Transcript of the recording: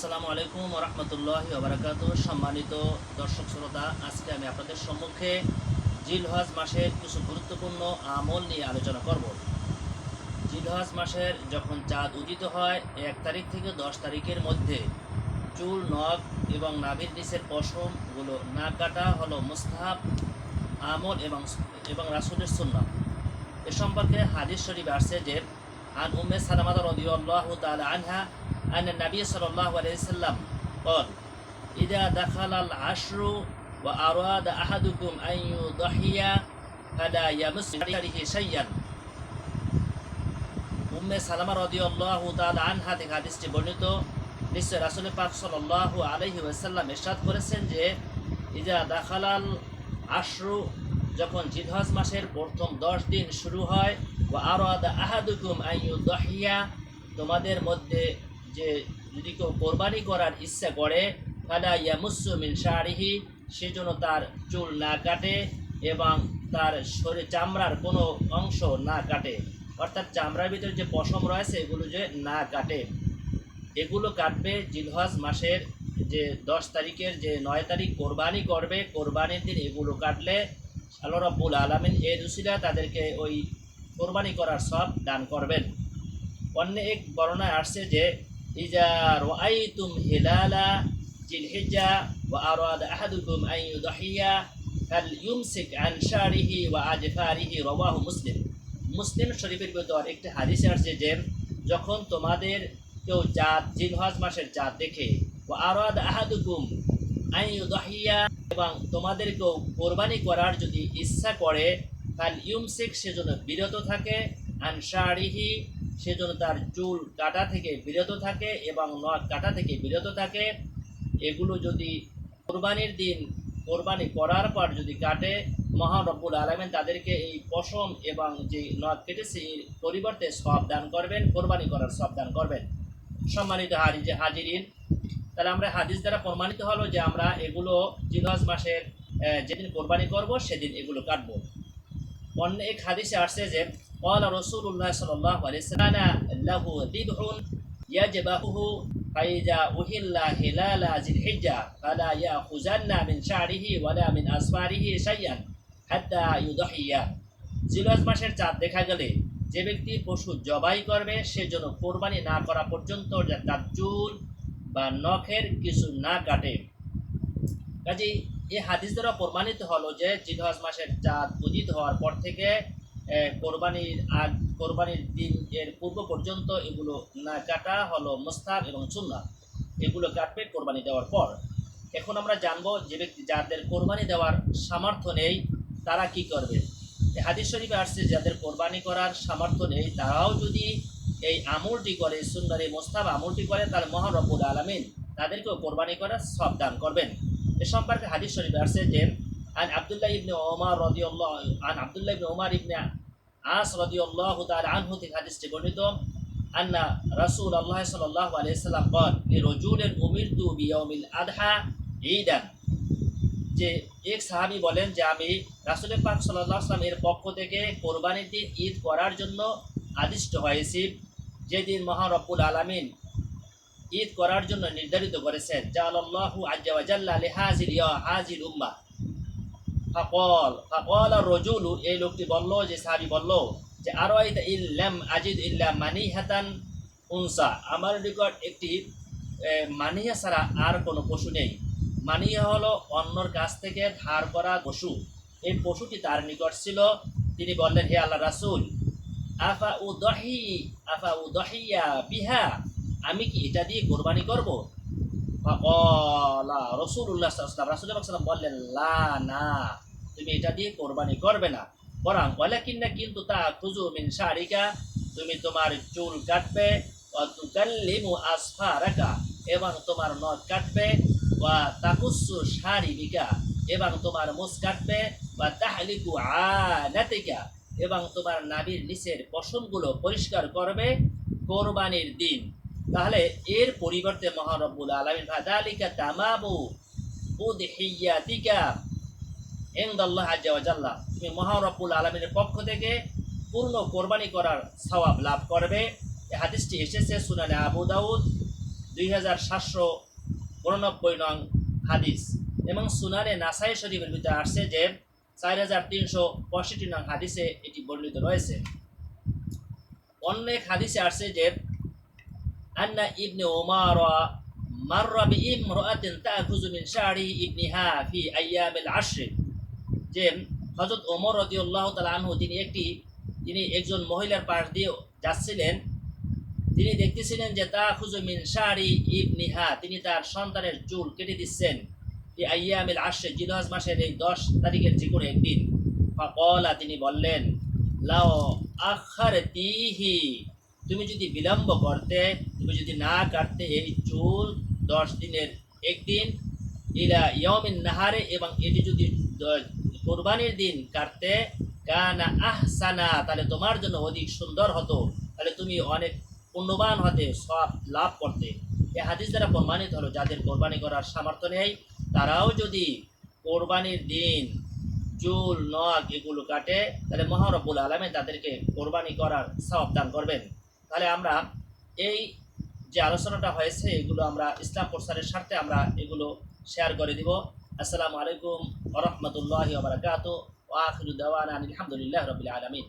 আসসালামু আলাইকুম রহমতুল্লাহ ওবরাকাত সম্মানিত দর্শক শ্রোতা, আজকে আমি আপনাদের সম্মুখে জিলহজ মাসের কিছু গুরুত্বপূর্ণ আমল নিয়ে আলোচনা করব। জিলহজ মাসের যখন চাঁদ উদিত হয়, এক তারিখ থেকে দশ তারিখের মধ্যে চুল, নখ এবং নাভির নিচের পশমগুলো না কাটা হলো মুস্তাহাব আমল এবং এবং রাসুলের সুন্নাহ এ সম্পর্কে হাদিস শরীফ আসছে যে عن أم سلمة رضي الله تعالى عنها أن النبي صلى الله عليه وسلم قال إذا دخل العشر وأراد أحدكم أن يضحي فلا يمس عليه شيئا উম্মে সালামা রাদিয়াল্লাহু তাআলা আনহা থেকে হাদিসটি বর্ণিত নিশ্চয় রাসূল পাক সাল্লাল্লাহু আলাইহি ওয়াসাল্লাম ইরশাদ করেছেন যে ইজা দাখালাল আশরু যখন জিলহজ মাসের প্রথম দশ দিন শুরু হয় ও আরাদা আহাদুকুম আইয়ু দহিয়া তোমাদের মধ্যে যে যদি কেউ কোরবানি করার ইচ্ছা করে, ফালা ইয়ামুসু মিন শারিহি সেজন্য তার চুল না কাটে এবং তার শরীর চামড়ার কোনো অংশ না কাটে। অর্থাৎ চামড়ার ভিতরে যে পশম রয়েছে, এগুলো যে না কাটে। এগুলো কাটবে জিলহজ মাসের যে দশ তারিখের যে নয় তারিখ কোরবানি করবে। কোরবানির দিন এগুলো কাটলে আল্লাহ রব্বুল আলমিন এর রুসিলা তাদেরকে ওই কোরবানি করার সব দান করবেন। অন্য এক বর্ণায় আসছে যে, ইজা আরাদ আহাদুকুম আন মুসলিম। মুসলিম শরীফের ভিতর একটি হাদিসে আসছে যে, যখন তোমাদের কেউ চাঁদ জিলহজ মাসের চাঁদ দেখে ও আরাদ আহাদুকুম আন ইউদহিয়া এবং তোমাদেরকেও কোরবানি করার যদি ইচ্ছা করে কাল ইউমসিক সেজন্য বিরত থাকে, আনসারিহি সেজন্য তার চুল কাটা থেকে বিরত থাকে এবং নখ কাটা থেকে বিরত থাকে। এগুলো যদি কোরবানির দিন কোরবানি করার পর যদি কাটে, মহান রব্বুল আলমেন তাদেরকে এই পশম এবং যে নখ কেটেছে এর পরিবর্তে সব দান করবেন, কোরবানি করার সব দান করবেন। সম্মানিত হারি যে হাজিরিন তাহলে আমরা হাদিস দ্বারা প্রমাণিত হলো যে আমরা এগুলো জিলহজ মাসের আহ, যেদিন কোরবানি করব সেদিন এগুলো কাটবো অন্য এক হাদিসে আসছে যে قال رسول الله صلى الله عليه وسلم له ذبح يجبهه فإذا أهل هلال ذي الحجة فلا يأخذن من شعره ولا من أصفاره شيئا حتى يضحي জিলহজ মাসের চাঁদ দেখা গেলে যে ব্যক্তি পশু জবাই করবে সে যেন কোরবানি না করা পর্যন্ত যে তার চুল বা নখের কিছু না কাটে। কাজেই এই হাদিস দ্বারা প্রমাণিত হলো যে জিলহজ মাসের চাঁদ উদিত হওয়ার পর থেকে কোরবানির আগ, কোরবানির দিন এর পূর্ব পর্যন্ত এগুলো না কাটা হলো মোস্তাক এবং সুন্না এগুলো কাটবে কোরবানি দেওয়ার পর। এখন আমরা জানব যে ব্যক্তি যাদের কোরবানি দেওয়ার সামর্থ্য নেই, তারা কি করবে? হাদিস শরীফে আসছে, যাদের কোরবানি করার সামর্থ্য নেই, তারাও যদি এই আমলটি করে, সুন্দরী মোস্তাব আমলটি করে, তার মহারবুল আলমিন তাদেরকেও কোরবানি করার সব দান করবেন। এ সম্পর্কে হাদিস শরীফ আসছে যে, আন আবদুল্লাহ ইবনে ওমার রদিউল্লাহ আন আবদুল্লাহ ইবনে ওমার ইবনে আস রদিউল্লাহ তার আনহু থেকে হাদিসটি বর্ণিত, আন্না রাসূল আল্লাহ সাল্লাল্লাহু আলাইহি সাল্লাম রজুলের উমির তু বিয়মিল আদহা ঈদান। যে এক সাহাবি বলেন যে, আমি রাসুল পাক সাল্লাহ আসলাম এর পক্ষ থেকে কোরবানিতে ঈদ করার জন্য আদিষ্ট হয়েছি। যেদিন মহারব্বুল আলামিন ঈদ করার জন্য নির্ধারিত করেছেন জালাল্লাহু আজ্জা ওয়া জাল্লা লিহাজিল ইয়া হাজিল উম্মাহ ফাকল ফাকল রজুলু এই লোকটি বলল যে সাহাবি বলল যে আরও ইল্লাম আজিদ ইল্লা মানিহাতান উনসা? আমার নিকট একটি এ, মানিহা ছাড়া আর কোনো পশু নেই। মানিহা হলো অন্যর কাছ থেকে ধার করা পশু। এই পশুটি তার নিকট ছিল। তিনি বললেন হে আল্লাহ রাসূল আফা উ দহি আফা উ দহিয়া বিহা, আমি কি এটা দিয়ে কোরবানি করব? ফাকালা রাসূলুল্লাহ সাল্লাল্লাহু আলাইহি রাসূলুল্লাহ সাল্লাম লা না তুমি এটা দিয়ে কোরবানি করবে না। বরং, ওয়ালাকিন্না কিন্তু তা খুজু মিন শারিকা, তুমি তোমার চুল কাটবে, ওয়া তুকাল্লিমু আসফারাকা, এবং তোমার নখ কাটবে, ওয়া তাকুসু শারিবিকা, এবং তোমার মুস কাটবে বা তাহলিকু আনাতিকা। এবং তোমার নাবির নিচের পশমগুলো পরিষ্কার করবে কোরবানির দিন। তাহলে এর পরিবর্তে মহারব্বুল আলমিন ফাদালিকা তামাবু উদহিয়াতিকা ইনদাল্লাহ আজ্জা ওয়া জাল্লা তুমি মহারব্বুল আলমিনের পক্ষ থেকে পূর্ণ কোরবানি করার সওয়াব লাভ করবে। এই হাদিসটি এসেছে সুনানে আবু দাউদ, দুই হাজার সাতশো উননব্বই নং হাদিস। এবং সুনানে নাসাই শরীফের ভিতরে আসছে যে চার হাজার তিনশো পঁয়ষট্টি নং হাদিসে এটি বর্ণিত রয়েছে। অন্য এক হাদিসে আসছে যে, আন্না ইবনে ওমার মাররা আইয়ামিল আশর। যে ওমর আনহু, তিনি একটি, তিনি একজন মহিলার পাশ দিয়ে যাচ্ছিলেন। তিনি দেখতেছিলেন যে, তাখুযু মিন শারি ইবনিহা। তিনি তার সন্তানের চুল কেটে দিচ্ছেন। এই আইয়ামিল আশর জিলহজ মাসের এই দশ তারিখের যে কোনো একদিন ফাকলা তিনি বললেন, লাও আখারতিহি, তুমি যদি বিলম্ব করতে, তুমি যদি না কাটতে এই চুল দশ দিনের একদিন, ইলা ইয়মিন নাহারে এবং এটি যদি কোরবানির দিন কাটতে, কানা আহসানা, তাহলে তোমার জন্য অধিক সুন্দর হতো। তাহলে তুমি অনেক পুণ্যবান হতে, সব লাভ করতে। এই হাদিস দ্বারা প্রমাণিত হলো, যাদের কোরবানি করার সামর্থ্য নেই তারাও যদি কোরবানির দিন, চুল, নখ এগুলো কাটে, তাহলে মহারব্বুল আলমে তাদেরকে কোরবানি করার সব দান করবেন। তাহলে আমরা এই যে আলোচনাটা হয়েছে, এগুলো আমরা ইসলাম প্রসারের স্বার্থে আমরা এগুলো শেয়ার করে দিব। আসসালামু আলাইকুম ওরহমতুল্লাহ বারকাত ওয়াখিরুদ্দাওয়ান আলহামদুলিল্লাহ রবিল আলমিন।